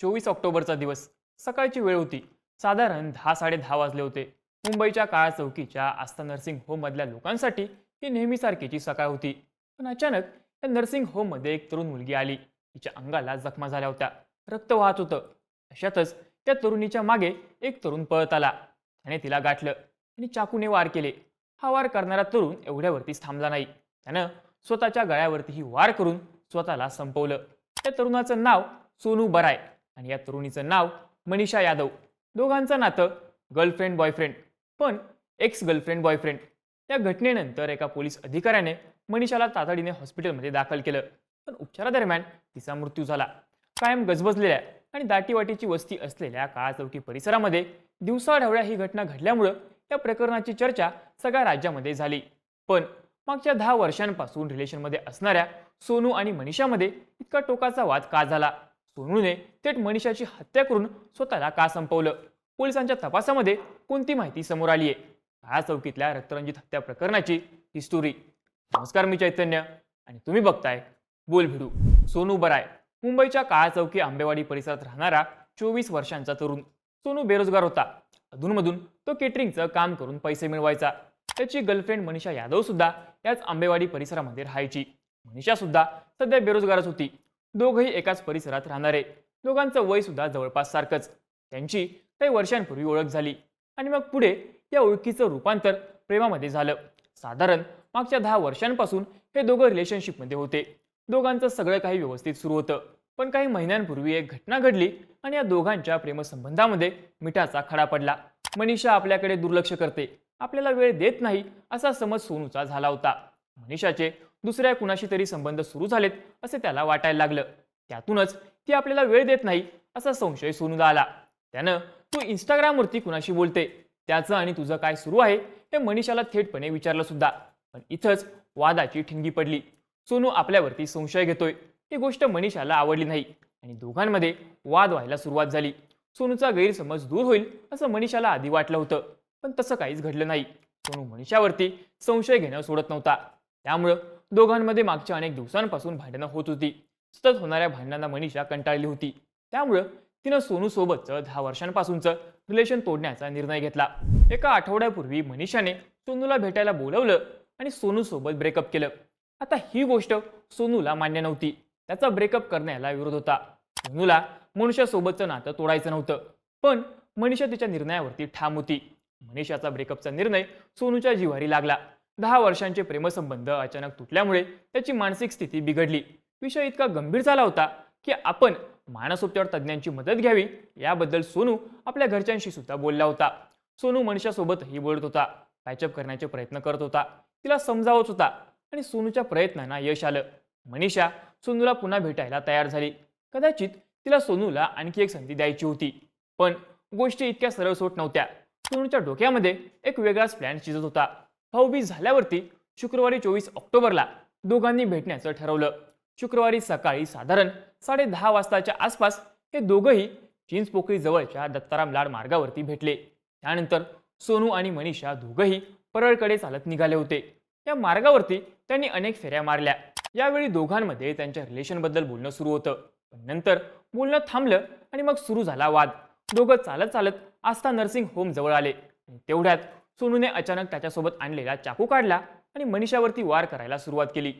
चोवीस ऑक्टोबरचा दिवस. सकाळची वेळ होती. साधारण दहा साडे दहा वाजले होते. मुंबईच्या काळा चौकीच्या आस्था नर्सिंग होममधल्या लोकांसाठी ही नेहमीसारखीची सकाळ होती. पण अचानक त्या नर्सिंग होममध्ये एक तरुण मुलगी आली. तिच्या अंगाला जखमा झाल्या होत्या. रक्त वाहत होतं. अशातच त्या तरुणीच्या मागे एक तरुण पळत आला. त्याने तिला गाठलं आणि चाकूने वार केले. हा वार करणारा तरुण एवढ्यावरतीच थांबला नाही. त्यानं स्वतःच्या गळ्यावरतीही वार करून स्वतःला संपवलं. त्या तरुणाचं नाव सोनू बराय. आणि या तरुणीचं नाव मनीषा यादव. दोघांचं नातं गर्लफ्रेंड बॉयफ्रेंड. पण एक्स गर्लफ्रेंड बॉयफ्रेंड. त्या घटनेनंतर एका पोलीस अधिकाऱ्याने मनीषाला तातडीने हॉस्पिटलमध्ये दाखल केलं. पण उपचारादरम्यान तिचा मृत्यू झाला. कायम गजबजलेल्या आणि दाटीवाटीची वस्ती असलेल्या काळा चौकी परिसरामध्ये दिवसाढवळ्या ही घटना घडल्यामुळं या प्रकरणाची चर्चा सगळ्या राज्यामध्ये झाली. पण मागच्या दहा वर्षांपासून रिलेशनमध्ये असणाऱ्या सोनू आणि मनीषामध्ये इतका टोकाचा वाद का झाला? सोनूने थेट मनीषाची हत्या करून स्वतःला का संपवलं? पोलिसांच्या तपासामध्ये कोणती माहिती समोर आली आहे काळा चौकीतल्या रक्तरंजित हत्या प्रकरणाची ही स्टोरी नमस्कार मी चैतन्य आणि तुम्ही बघताय बोल भिडू. सोनू बराय मुंबईच्या काळा चौकी आंबेवाडी परिसरात राहणारा चोवीस वर्षांचा तरुण. सोनू बेरोजगार होता. अधूनमधून तो केटरिंगचं काम करून पैसे मिळवायचा. त्याची गर्लफ्रेंड मनीषा यादव सुद्धा याच आंबेवाडी परिसरामध्ये राहायची. मनीषा सुद्धा सध्या बेरोजगारच होती. दोघंही एकाच परिसरात राहणारे. दोघांचं वय सुद्धा जवळपास सारखंच. त्यांची काही वर्षांपूर्वी ओळख झाली. आणि मग पुढे या ओळखीचं रूपांतर प्रेमामध्ये झालं. साधारण मागच्या दहा वर्षांपासून हे दोघं रिलेशनशिपमध्ये होते. दोघांचं सगळं काही व्यवस्थित सुरू होतं. पण काही महिन्यांपूर्वी एक घटना घडली आणि या दोघांच्या प्रेमसंबंधामध्ये मिठाचा खडा पडला. मनीषा आपल्याकडे दुर्लक्ष करते. आपल्याला वेळ देत नाही असा समज सोनूचा झाला होता. मनीषाचे दुसऱ्या कुणाशी तरी संबंध सुरू झालेत असे त्याला वाटायला लागलं. त्यातूनच ती आपल्याला वेळ देत नाही असा संशय सोनूला आला. त्यानं तू इंस्टाग्रामवरती कुणाशी बोलते? त्याचं आणि तुझं काय सुरू आहे? हे मनीषाला थेटपणे विचारलं सुद्धा. पण इथंच वादाची ठिणगी पडली. सोनू आपल्यावरती संशय घेतोय. ही गोष्ट मनीषाला आवडली नाही आणि दोघांमध्ये वाद व्हायला सुरुवात झाली. सोनूचा गैरसमज दूर होईल असं मनीषाला आधी वाटलं होतं पण तसं काहीच घडलं नाही. सोनू मनीषावरती संशय घेणं सोडत नव्हता. त्यामुळं दोघांमध्ये मागच्या अनेक दिवसांपासून भांडणं होत होती. सतत होणाऱ्या भांडणांना मनीषा कंटाळली होती. त्यामुळं तिनं सोनू सोबतचं दहा वर्षांपासूनचं रिलेशन तोडण्याचा निर्णय घेतला. एका आठवड्यापूर्वी मनीषाने सोनूला भेटायला बोलवलं आणि सोनू सोबत ब्रेकअप केलं. आता ही गोष्ट सोनूला मान्य नव्हती. त्याचा ब्रेकअप करण्याला विरोध होता. सोनूला मनुष्यासोबतचं नातं तोडायचं नव्हतं. पण मनीषा तिच्या निर्णयावरती ठाम होती. मनीषाचा ब्रेकअपचा निर्णय सोनूच्या जिवारी लागला. दहा वर्षांचे प्रेमसंबंध अचानक तुटल्यामुळे त्याची मानसिक स्थिती बिघडली. विषय इतका गंभीर झाला होता की आपण मानसोपचार तज्ज्ञांची मदत घ्यावी याबद्दल सोनू आपल्या घरच्यांशी सुद्धा बोलला होता. सोनू मनीषासोबतही बोलत होता पॅचअप करण्याचे प्रयत्न करत होता तिला समजावत होता आणि सोनूच्या प्रयत्नांना यश आलं. मनीषा सोनूला पुन्हा भेटायला तयार झाली. कदाचित तिला सोनूला आणखी एक संधी द्यायची होती. पण गोष्टी इतक्या सरळसोट नव्हत्या. सोनूच्या डोक्यामध्ये एक वेगळाच प्लॅन शिजत होता. भाऊबीज झाल्यावरती शुक्रवारी चोवीस ऑक्टोबरला दोघांनी भेटण्याचं ठरवलं. शुक्रवारी सकाळी साधारण साडे दहा वाजताच्या आसपास हे दोघंही चिंचपोकळी जवळच्या दत्ताराम लाड मार्गावरती भेटले. त्यानंतर सोनू आणि मनीषा दोघंही परळकडे चालत निघाले होते. या मार्गावरती त्यांनी अनेक फेऱ्या मारल्या. यावेळी दोघांमध्ये त्यांच्या रिलेशनबद्दल बोलणं सुरू होतं. पण नंतर बोलणं थांबलं आणि मग सुरू झाला वाद. दोघं चालत चालत आस्था नर्सिंग होम जवळ आले. तेवढ्यात सोनूने अचानक त्याच्यासोबत आणलेला चाकू काढला आणि मनीषावरती वार करायला सुरुवात केली.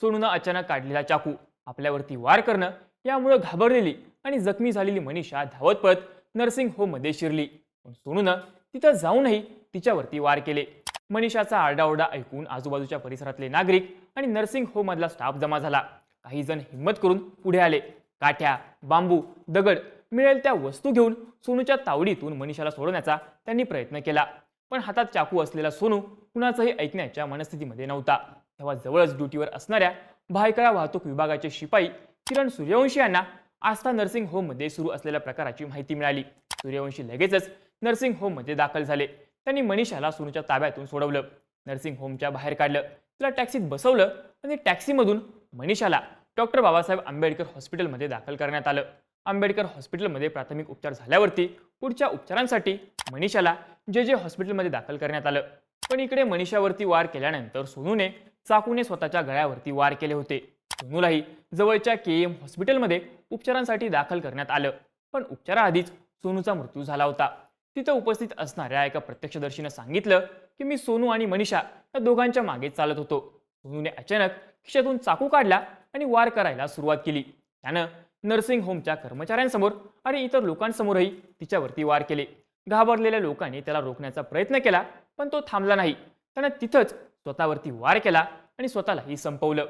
सोनूनं अचानक काढलेला चाकू आपल्यावरती वार करणं यामुळे घाबरलेली आणि जखमी झालेली मनीषा धावत पळत नर्सिंग होममध्ये शिरली. पण सोनूनं तिथं जाऊनही तिच्यावरती वार केले. मनीषाचा आरडाओरडा ऐकून आजूबाजूच्या परिसरातले नागरिक आणि नर्सिंग होममधला स्टाफ जमा झाला. काही जण हिंमत करून पुढे आले. काठ्या बांबू दगड मिळेल त्या वस्तू घेऊन सोनूच्या तावडीतून मनीषाला सोडवण्याचा त्यांनी प्रयत्न केला. पण हातात चाकू असलेला सोनू कुणाचंही ऐकण्याच्या मनस्थितीमध्ये नव्हता. तेव्हा जवळच ड्युटीवर असणाऱ्या भायखळा वाहतूक विभागाचे शिपाई किरण सूर्यवंशी यांना आस्था नर्सिंग होममध्ये सुरू असलेल्या प्रकाराची माहिती मिळाली. सूर्यवंशी लगेचच नर्सिंग होममध्ये दाखल झाले. त्यांनी मनीषाला सोनूच्या ताब्यातून सोडवलं. नर्सिंग होमच्या बाहेर काढलं. तिला टॅक्सीत बसवलं आणि टॅक्सीमधून मनीषाला डॉक्टर बाबासाहेब आंबेडकर हॉस्पिटलमध्ये दाखल करण्यात आलं. आंबेडकर हॉस्पिटलमध्ये प्राथमिक उपचार झाल्यावरती पुढच्या उपचारांसाठी मनीषाला जे जे हॉस्पिटलमध्ये दाखल करण्यात आलं. पण इकडे मनीषावरती वार केल्यानंतर सोनूने चाकूने स्वतःच्या गळ्यावरती वार केले होते. सोनूलाही जवळच्या के एम हॉस्पिटलमध्ये उपचारांसाठी दाखल करण्यात आलं. पण उपचाराआधीच सोनूचा मृत्यू झाला होता. तिथं उपस्थित असणाऱ्या एका प्रत्यक्षदर्शीनं सांगितलं की मी सोनू आणि मनीषा या दोघांच्या मागे चालत होतो. सोनूने अचानक खिशातून चाकू काढला आणि वार करायला सुरुवात केली. त्यानं नर्सिंग होमच्या कर्मचाऱ्यांसमोर आणि इतर लोकांसमोरही तिच्यावरती वार केले. घाबरलेल्या लोकांनी त्याला रोखण्याचा प्रयत्न केला पण तो थांबला नाही. त्यानं तिथंच स्वतःवरती वार केला आणि स्वतःलाही संपवलं.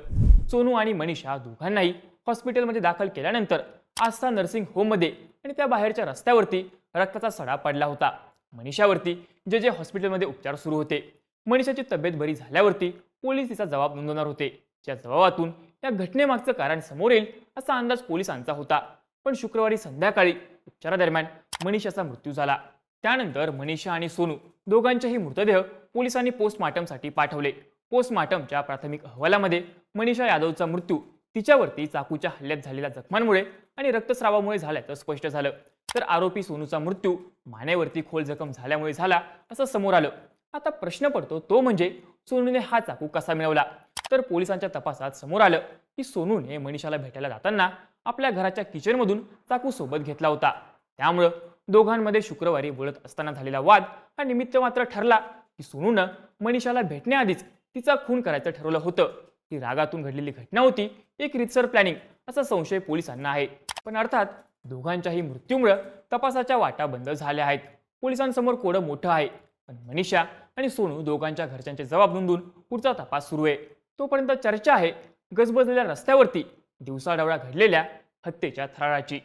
सोनू आणि मनीषा दोघांनाही हॉस्पिटलमध्ये दाखल केल्यानंतर आस्था नर्सिंग होममध्ये आणि त्या बाहेरच्या रस्त्यावरती रक्ताचा सडा पडला होता. मनीषावरती जे जे हॉस्पिटलमध्ये उपचार सुरू होते. मनीषाची तब्येत बरी झाल्यावरती पोलीस तिचा जबाब नोंदवणार होते. त्या जबाबातून या घटनेमागचं कारण समोर येईल असा अंदाज पोलिसांचा होता. पण शुक्रवारी संध्याकाळी उपचारादरम्यान मनीषाचा मृत्यू झाला. त्यानंतर मनीषा आणि सोनू दोघांचेही मृतदेह पोलिसांनी पोस्टमार्टमसाठी पाठवले. पोस्टमार्टमच्या प्राथमिक अहवालामध्ये मनीषा यादवचा मृत्यू तिच्यावरती चाकूच्या हल्ल्यात झालेल्या जखमांमुळे आणि रक्तस्रावामुळे झाल्याचं स्पष्ट झालं. तर आरोपी सोनूचा मृत्यू मानेवरती खोल जखम झाल्यामुळे झाला असं समोर आलं. आता प्रश्न पडतो तो म्हणजे सोनूने हा चाकू कसा मिळवला? तर पोलिसांच्या तपासात समोर आलं की सोनूने मनीषाला भेटायला जाताना आपल्या घराच्या किचनमधून चाकू सोबत घेतला होता. त्यामुळं दोघांमध्ये शुक्रवारी बोलत असताना झालेला वाद हा निमित्त मात्र ठरला की सोनूनं मनीषाला भेटण्याआधीच तिचा खून करायचं ठरवलं होतं. ही रागातून घडलेली घटना होती. एक रितसर प्लॅनिंग असा संशय पोलिसांना आहे. पण अर्थात दोघांच्याही मृत्यूमुळं तपासाच्या वाटा बंद झाल्या आहेत. पोलिसांसमोर कोडं मोठं आहे. पण मनीषा आणि सोनू दोघांच्या घरच्यांचे जबाब नोंदून पुढचा तपास सुरू आहे. तोपर्यंत चर्चा आहे गजबजलेल्या रस्त्यावरती दिवसाढवळा घडलेल्या हत्येच्या थराराची.